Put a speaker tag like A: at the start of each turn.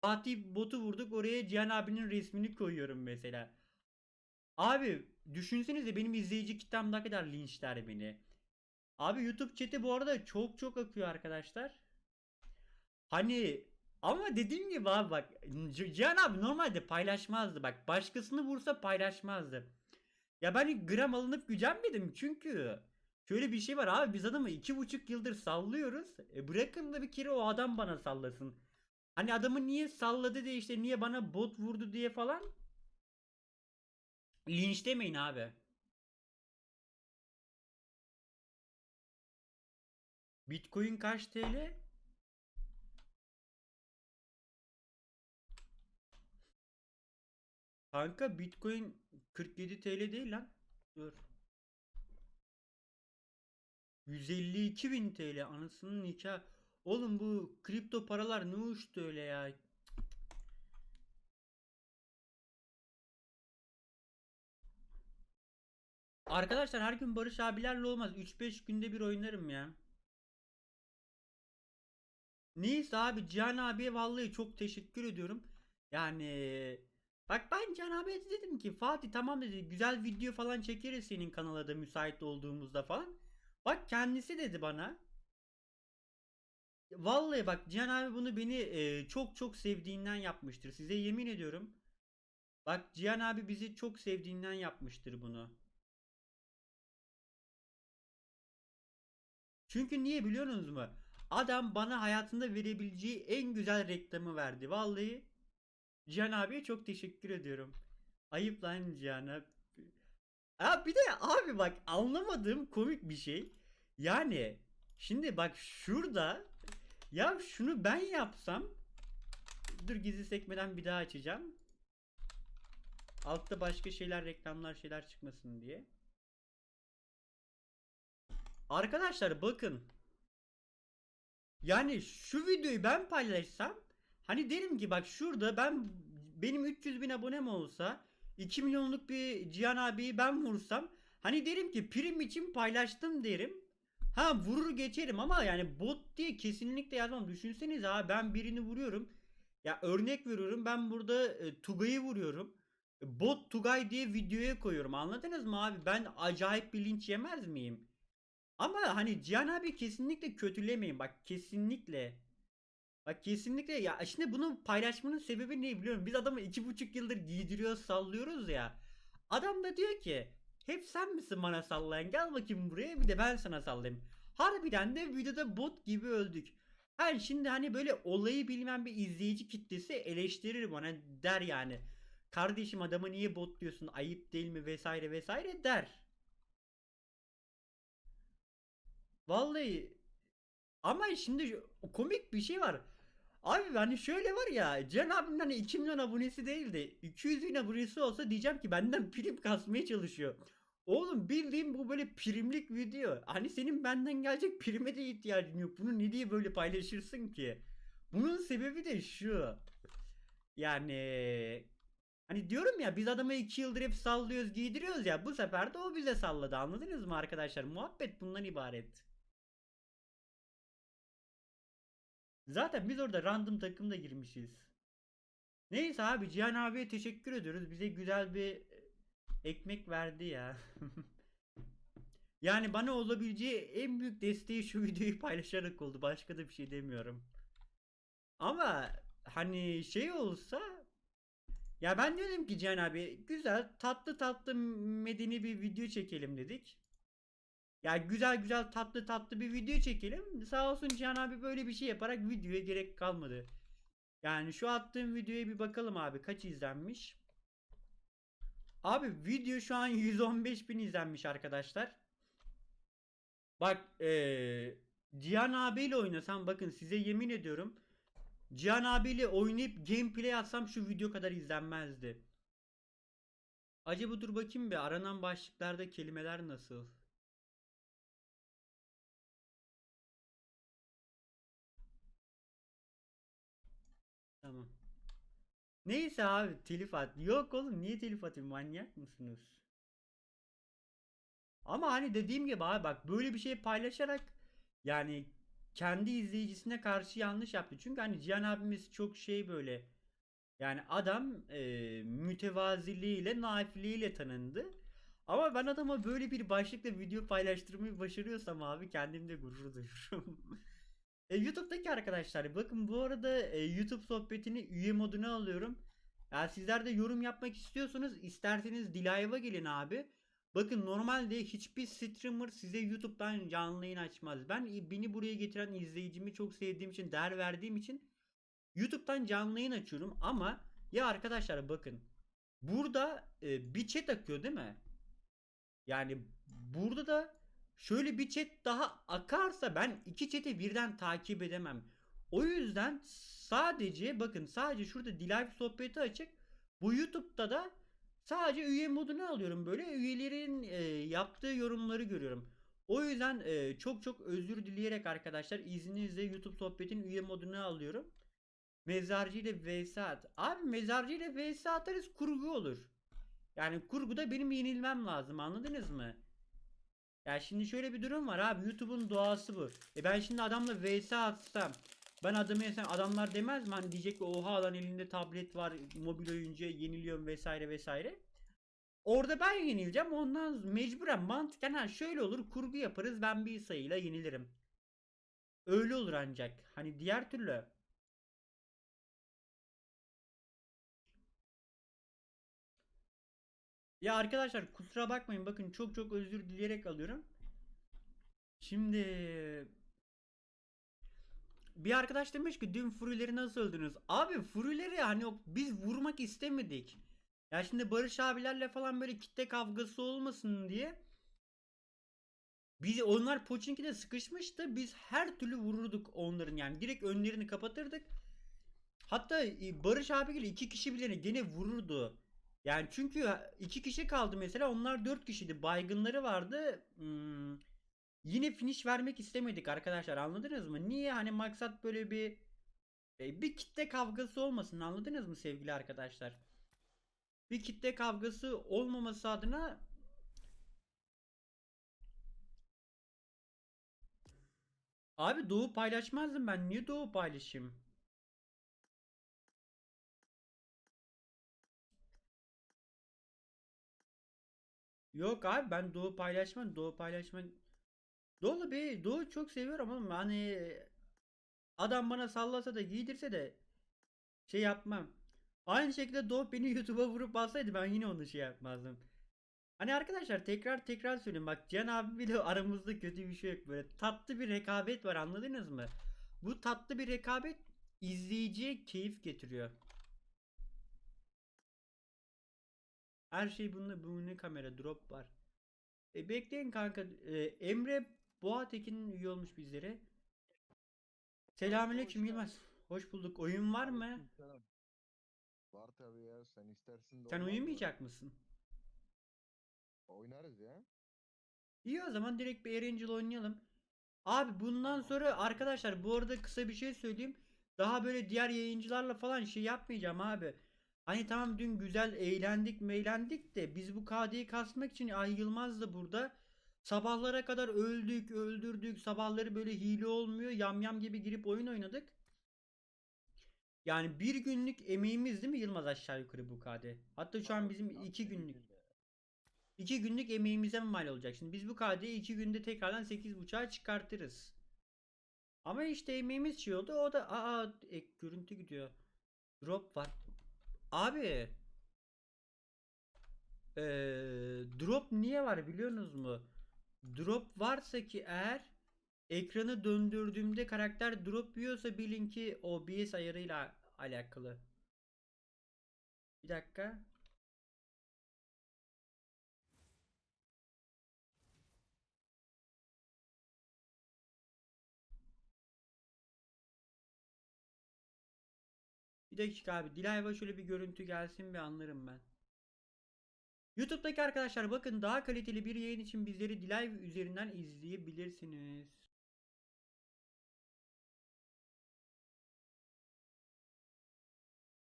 A: Fatih botu vurduk oraya Cihan abinin resmini koyuyorum mesela. Abi düşünsenize benim izleyici kitlem ne kadar linçler beni. Abi YouTube chat'i bu arada çok çok akıyor arkadaşlar. Hani ama dediğim gibi abi bak Cihan abi normalde paylaşmazdı bak başkasını vursa paylaşmazdı. Ya ben gram alınıp gücenmedim çünkü şöyle bir şey var abi biz adamı iki buçuk yıldır sallıyoruz. E bırakın da bir kere o adam bana sallasın. Hani adamı niye salladı diye işte niye bana bot vurdu diye falan linç demeyin abi. Bitcoin kaç TL? Kanka Bitcoin 47 TL değil lan. Dur. 152 bin TL anasının nikah. Oğlum bu kripto paralar ne uçtu öyle ya. Arkadaşlar her gün Barış abilerle olmaz. 3-5 günde bir oynarım ya. Neyse abi Cihan abiye vallahi çok teşekkür ediyorum. Yani bak ben Cihan abiye de dedim ki Fatih tamam dedi güzel video falan çekeriz senin kanala da müsait olduğumuzda falan. Bak kendisi dedi bana. Vallahi bak Cihan abi bunu beni e, çok çok sevdiğinden yapmıştır. Size yemin ediyorum. Bak Cihan abi bizi çok sevdiğinden yapmıştır bunu. Çünkü niye biliyorsunuz mu? Adam bana hayatında verebileceği en güzel reklamı verdi. Vallahi Cihan abiye çok teşekkür ediyorum. Ayıp lan Cihan abi. Ha bir de abi bak anlamadığım komik bir şey. Yani şimdi bak şurada ya şunu ben yapsam dur gizli sekmeden bir daha açacağım. Altta başka şeyler reklamlar şeyler çıkmasın diye. Arkadaşlar bakın. Yani şu videoyu ben paylaşsam hani derim ki bak şurada ben benim 300 bin abonem olsa 2 milyonluk bir Cihan abiyi ben vursam hani derim ki prim için paylaştım derim. Ha vurur geçerim ama yani bot diye kesinlikle yazmam. Düşünsenize ha ben birini vuruyorum. Ya örnek veriyorum ben burada e, Tugay'ı vuruyorum. E, Bot Tugay diye videoya koyuyorum. Anladınız mı abi? Ben acayip bir linç yemez miyim? Ama hani Cihan abi kesinlikle kötülemeyin. Bak kesinlikle. Bak kesinlikle ya şimdi bunu paylaşmanın sebebi ne biliyorum. Biz adamı iki buçuk yıldır giydiriyoruz sallıyoruz ya. Adam da diyor ki hep sen misin bana sallayan gel bakayım buraya bir de ben sana sallayayım. Harbiden de videoda bot gibi öldük. Ha şimdi hani böyle olayı bilmem bir izleyici kitlesi eleştirir bana der yani. Kardeşim adamı niye bot diyorsun ayıp değil mi vesaire vesaire der. Vallahi ama şimdi komik bir şey var. Abi hani şöyle var ya Can abinin hani 2 milyon abonesi değil de 200 bin abonesi olsa diyeceğim ki benden prim kasmaya çalışıyor. Oğlum bildiğim bu böyle primlik video. Hani senin benden gelecek prime de ihtiyacın yok. Bunu ne diye böyle paylaşırsın ki? Bunun sebebi de şu. Yani hani diyorum ya biz adamı 2 yıldır hep sallıyoruz giydiriyoruz ya bu sefer de o bize salladı anladınız mı arkadaşlar? Muhabbet bundan ibaret. Zaten biz orada random takımda girmişiz. Neyse abi Cihan abiye teşekkür ediyoruz. Bize güzel bir ekmek verdi ya. yani bana olabileceği en büyük desteği şu videoyu paylaşarak oldu. Başka da bir şey demiyorum. Ama hani şey olsa ya ben dedim ki Cihan abi güzel tatlı tatlı medeni bir video çekelim dedik. Ya güzel güzel tatlı tatlı bir video çekelim. Sağ olsun Cihan abi böyle bir şey yaparak videoya gerek kalmadı. Yani şu attığım videoya bir bakalım abi kaç izlenmiş. Abi video şu an 115 bin izlenmiş arkadaşlar. Bak eee Cihan abiyle oynasam bakın size yemin ediyorum. Cihan abiyle oynayıp gameplay atsam şu video kadar izlenmezdi. Acaba dur bakayım bir aranan başlıklarda kelimeler nasıl? Neyse abi telif at. Yok oğlum niye telif atayım manyak mısınız? Ama hani dediğim gibi abi bak böyle bir şey paylaşarak yani kendi izleyicisine karşı yanlış yaptı. Çünkü hani Cihan abimiz çok şey böyle yani adam e, mütevaziliğiyle, naifliğiyle tanındı. Ama ben adama böyle bir başlıkla video paylaştırmayı başarıyorsam abi kendimde gurur duyuyorum. e, YouTube'daki arkadaşlar bakın bu arada e, YouTube sohbetini üye moduna alıyorum. Ya sizler de yorum yapmak istiyorsanız isterseniz Dilayva gelin abi. Bakın normalde hiçbir streamer size YouTube'dan canlı yayın açmaz. Ben beni buraya getiren izleyicimi çok sevdiğim için, değer verdiğim için YouTube'dan canlı yayın açıyorum ama ya arkadaşlar bakın burada e, bir chat akıyor değil mi? Yani burada da şöyle bir chat daha akarsa ben iki chat'i birden takip edemem. O yüzden sadece bakın sadece şurada Dilive sohbeti açık. Bu YouTube'da da sadece üye modunu alıyorum böyle. Üyelerin e, yaptığı yorumları görüyorum. O yüzden e, çok çok özür dileyerek arkadaşlar izninizle YouTube sohbetin üye modunu alıyorum. Mezarcı ile vs. Abi mezarcı ile vs atarız kurgu olur. Yani kurguda benim yenilmem lazım anladınız mı? Ya şimdi şöyle bir durum var abi YouTube'un doğası bu. E ben şimdi adamla vs atsam ben adamı yesem adamlar demez mi hani diyecek ki oha lan elinde tablet var mobil oyuncu yeniliyorum vesaire vesaire. Orada ben yenileceğim ondan mecburen mantıken ha şöyle olur kurgu yaparız ben bir sayıyla yenilirim. Öyle olur ancak. Hani diğer türlü Ya arkadaşlar kusura bakmayın bakın çok çok özür dileyerek alıyorum. Şimdi bir arkadaş demiş ki dün Furileri nasıl öldünüz? Abi Furileri hani biz vurmak istemedik. Ya şimdi Barış abilerle falan böyle kitle kavgası olmasın diye biz onlar Pochinki'de sıkışmıştı. Biz her türlü vururduk onların yani direkt önlerini kapatırdık. Hatta e, Barış abiyle iki kişi bile gene vururdu. Yani çünkü iki kişi kaldı mesela onlar dört kişiydi. Baygınları vardı. Hmm, yine finish vermek istemedik arkadaşlar anladınız mı? Niye hani maksat böyle bir e, bir kitle kavgası olmasın anladınız mı sevgili arkadaşlar? Bir kitle kavgası olmaması adına Abi Doğu paylaşmazdım ben. Niye Doğu paylaşayım? Yok abi ben Doğu paylaşmam. Doğu paylaşmam. Doğu bir Doğu çok seviyorum ama hani adam bana sallasa da giydirse de şey yapmam. Aynı şekilde Doğu beni YouTube'a vurup alsaydı ben yine onu şey yapmazdım. Hani arkadaşlar tekrar tekrar söyleyeyim bak Can abi bile aramızda kötü bir şey yok böyle tatlı bir rekabet var anladınız mı? Bu tatlı bir rekabet izleyiciye keyif getiriyor. Her şey bununla bu ne kamera drop var. E bekleyin kanka. E, Emre Boğatekin üye olmuş bizlere. Selamünaleyküm Yılmaz. Hoş bulduk. Oyun var mı?
B: Var tabii ya. Sen istersin de
A: Sen
B: mı?
A: uyumayacak mısın?
B: Oynarız ya.
A: İyi o zaman direkt bir Erangel oynayalım. Abi bundan sonra arkadaşlar bu arada kısa bir şey söyleyeyim. Daha böyle diğer yayıncılarla falan şey yapmayacağım abi. Hani tamam dün güzel eğlendik meğlendik de biz bu KD'yi kasmak için Ay Yılmaz da burada. Sabahlara kadar öldük öldürdük sabahları böyle hile olmuyor yamyam gibi girip oyun oynadık. Yani bir günlük emeğimiz değil mi Yılmaz aşağı yukarı bu KD? Hatta şu an bizim iki günlük. İki günlük emeğimize mi mal olacak? Şimdi biz bu KD'yi iki günde tekrardan 8.5'a çıkartırız. Ama işte emeğimiz şey oldu. O da aa ek görüntü gidiyor. Drop var. Abi. Ee, drop niye var biliyorsunuz mu? Drop varsa ki eğer ekranı döndürdüğümde karakter drop yiyorsa bilin ki OBS ayarıyla alakalı. Bir dakika. Bir dakika abi. Dilayva şöyle bir görüntü gelsin bir anlarım ben. YouTube'daki arkadaşlar bakın daha kaliteli bir yayın için bizleri Dilive üzerinden izleyebilirsiniz.